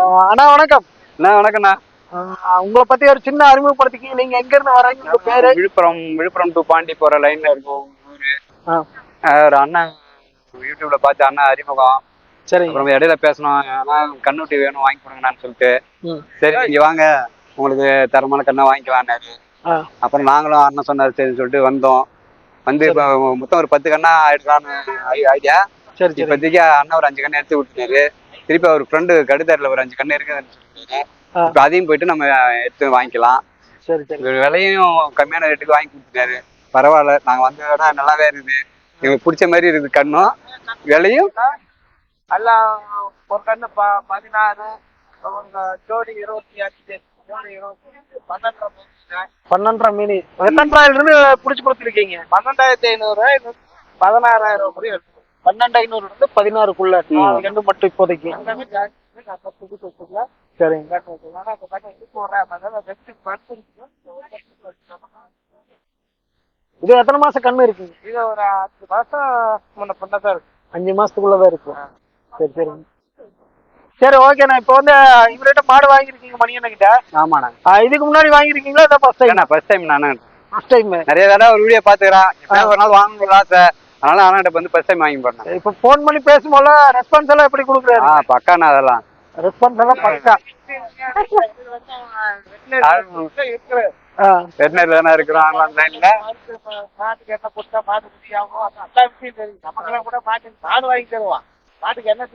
அண்ணா வணக்கம். அண்ணா வணக்கண்ணா ஆஹ் உங்களை பத்தி ஒரு சின்ன அறிமுகப்படுத்திக்க நீங்க எங்க இருந்து வரீங்க பேரு? விழுப்புரம் விழுப்புரம் டு பாண்டி போற லைன்ல இருக்கும் ஊரு. ஒரு அண்ணன் யூடியூப்ல பார்த்து அண்ணன் அறிமுகம். சரிங்க. அப்புறம் இடையில பேசணும். ஆனா கண்ணுட்டி வேணும் வாங்கி கொடுங்கண்ணான்னு சொல்லிட்டு. சரி நீங்க வாங்க. உங்களுக்கு தரமான கண்ணை வாங்கிக்கலான்னாரு அப்புறம் நாங்களும் அண்ணன் சொன்னாரு சரின்னு சொல்லிட்டு வந்தோம். வந்து இப்போ மொத்தம் ஒரு பத்து கண்ணா எடுக்கலாம்னு ஐடியா. சரி சரி. இப்போதைக்கு அண்ணன் ஒரு அஞ்சு கண்ணு எடுத்து விட்டுட்டாரு திருப்பி அவர் ஃப்ரெண்டு கடுத்தாரில் ஒரு அஞ்சு கண்ணு. இப்போ அதையும் போயிட்டு நம்ம எடுத்து வாங்கிக்கலாம். சரி சரி. இவர் விலையும் கம்மியான ரேட்டுக்கு வாங்கி கொடுத்துட்டாரு. பரவாயில்ல நாங்க வந்த விட நல்லாவே இருக்குது எங்களுக்கு பிடிச்ச மாதிரி இருக்குது கண்ணும் விலையும்? எல்லாம் ஒரு கண்ணு ப பதினாறு ஜோடி இருபத்தி அஞ்சு ஜோடி இருபத்தி பன்னெண்டு பன்னெண்டரை மினி. இருந்து புடிச்சு கொடுத்துருக்கீங்க? பன்னெண்டாயிரத்தி ஐநூறு பதினாறாயிரம் ரூபாய். முடியும் பன்னெண்டு ஐநூறுல இருந்து பதினாறுக்குள்ள ரெண்டு மட்டும் இப்போதைக்கு. சரிங்க. இது எத்தனை மாசம் கண்ணு இருக்குங்க இது ஒரு அஞ்சு மாசம் முன்ன பண்ணதான் இருக்கு. அஞ்சு மாசத்துக்குள்ளதான் இருக்கும் சரி சரிங்க சரி ஓகேண்ணா இப்போ வந்து இவர்கிட்ட மாடு வாங்கியிருக்கீங்க மணியண்ணன் கிட்ட ஆமாண்ணா இதுக்கு முன்னாடி வாங்கியிருக்கீங்களா இதான் ஃபர்ஸ்ட் டைம் ஃபர்ஸ்ட் டைம் நானு. ஃபர்ஸ்ட் டைம் நிறைய தடவை ஒரு வீடியோ பாத்துக்கிறான் ஒரு நாள் வாங்கணும் ஆசை. அதனால அண்ணன் வந்து ஃபர்ஸ்ட் டைம் வாங்கி போறேன் இப்போ ஃபோன் பண்ணி பேசும்போது ரெஸ்பான்ஸ் எல்லாம் எப்படி கொடுக்குறாரு? ஆ பக்காண்ணா அதெல்லாம். ரெஸ்பான்ஸ் எல்லாம் பக்கா. வெட்டினரியில் தானே இருக்கிறோம் ஆன்லைன் லைன்ல மாட்டுக்கு என்ன கொடுத்தா மாட்டு விஷயம் தெரியும் நமக்கெல்லாம் கூட மாட்டுக்கு மாடு வாங்கி தருவான். மாட்டுக்கு என்ன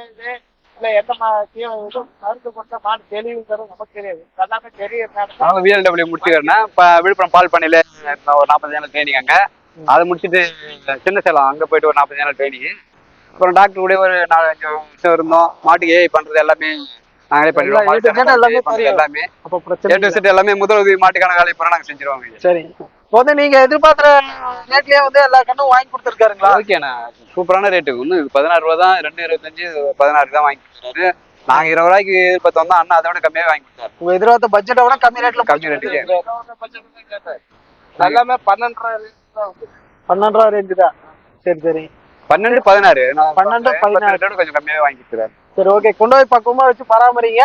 ஏது இல்ல எந்த மருந்து கொடுத்தா மாடு தெளிவு தரும் நமக்கு தெரியாது. எல்லாமே தெரியறதுனால நாங்கள் விஎல்டபிள்யூ முடிச்சுக்கிறேன்னா இப்போ விழுப்புரம் பால் பண்ணையில ஒரு நாற்பது ட்ரைனிங் அங்கே. அதை முடிச்சுட்டு சின்ன சேலம் அங்கே போயிட்டு ஒரு நாற்பது நாள் ட்ரைனிங் அப்புறம் டாக்டர் கூட ஒரு நாலஞ்சு வருஷம் இருந்தோம். மாட்டுக்கு ஏஐ பண்றது எல்லாமே நாங்களே பண்ணிடுவோம். எல்லாம் எல்லாமே. எல்லாமே. அப்போ ஏ பிரச்சனை டு இல்லை. செட் எல்லாமே முதல் உதவி மாட்டுக்கான வேலை பூரா நாங்கள் செஞ்சிருவோம் சரி. வந்து நீங்க எதிர்பார்க்குற ரேட்லயே வந்து எல்லா கண்ணும் வாங்கி கொடுத்துருக்காருங்களா? ஓகேண்ணா சூப்பரான ரேட்டு ஒன்று பதினாறு ரூபா தான் ரெண்டு இருபத்தஞ்சு பதினாறு தான் வாங்கி கொடுத்தாரு. நாங்கள் இருபது ரூபாய்க்கு எதிர்பார்த்து வந்தோம் அண்ணா அதை விட கம்மியாக வாங்கி கொடுத்தாரு. உங்க எதிர்பார்த்த பட்ஜெட்டை விட கம்மி ரேட்ல கம்மி ரேட்டுக்கு எல்லாமே பன்னெண்டாயிரம் பன்னெண்டு ரூபா ரேஞ்சு தான். சரி சரி. பன்னெண்டு பதினாறு. நான் பன்னெண்டு, பதினாறு. கொஞ்சம் கம்மியாகவே வாங்கி கொடுத்தாரு சரி ஓகே கொண்டு போய் பக்குவமா வச்சு பராமரிங்க.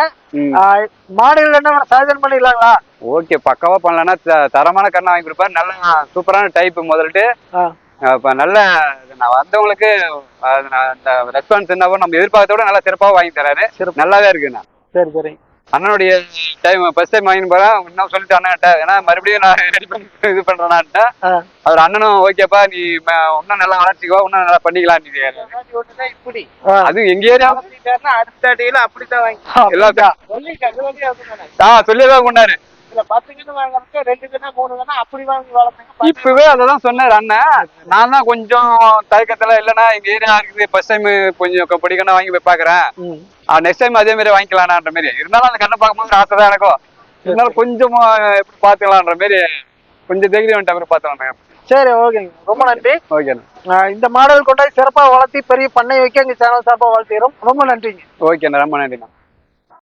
மாடுகள் என்ன சாதனை பண்ணிடலாங்களா? ஓகே பக்காவா பண்ணலன்னா தரமான கண்ணை வாங்கி கொடுப்பாரு நல்ல சூப்பரான டைப் முதல்ட்டு நல்ல நான் வந்தவங்களுக்கு அந்த ரெஸ்பான்ஸ் என்னவோ நம்ம எதிர்பார்த்த விட நல்லா சிறப்பாக வாங்கி தராரு. நல்லாவே இருக்குண்ணா. சரி சரி. அண்ணனுடைய டைம் ஃபர்ஸ்ட் டைம் வாங்கி போறேன் இன்னும் சொல்லிட்டு அண்ணன்ட்ட ஏன்னா மறுபடியும் நான் ரெடி பண்ணி இது பண்றேன்ட்ட ஆ. அவர் அண்ணனும் ஓகேப்பா நீ இன்னும் நல்லா வளர்ச்சிக்கோ இன்னும் நல்லா பண்ணிக்கலாம். இப்படி. அது எங்க ஏரியா? அடுத்த அடியில அப்படித்தான் வாங்கி எல்லாத்தையும். சொல்லிட்டு அது வந்து அதுதானே. ஆ சொல்லிதான் கொண்டாரு. இதுல பத்து கிலோ வாங்குறதுக்கு ரெண்டு கிலோ மூணு கிலோ அப்படி வாங்கி வளர்த்துங்க. இப்பவே அததான் சொன்னாரு அண்ணன் நான் தான் கொஞ்சம் தயக்கத்துல இல்லைன்னா எங்க ஏரியா இருக்குது ஃபர்ஸ்ட் டைம் கொஞ்சம் படிக்கணும் வாங்கி போய் பாக்குறேன். நெக்ஸ்ட் டைம் அதே மாதிரி வாங்கிக்கலாம்ன்ற மாதிரி. இருந்தாலும் அந்த கண்ணை பார்க்கும்போது ஆசை தான் எனக்கும். இருந்தாலும் கொஞ்சம் எப்படி பாத்துக்கலாம்ன்ற மாதிரி கொஞ்சம் தைரியம் வந்துட்ட மாதிரி பார்த்தோம் சரி ஓகேங்க ரொம்ப நன்றி. ஓகேண்ணா இந்த மாடல் கொண்டாய் சிறப்பா வளர்த்தி பெரிய பண்ணை வைக்க எங்க சேனல் சார்பா வாழ்த்துகிறோம் ரொம்ப நன்றிங்க. ஓகேண்ணா ரொம்ப நன்றிண்ணா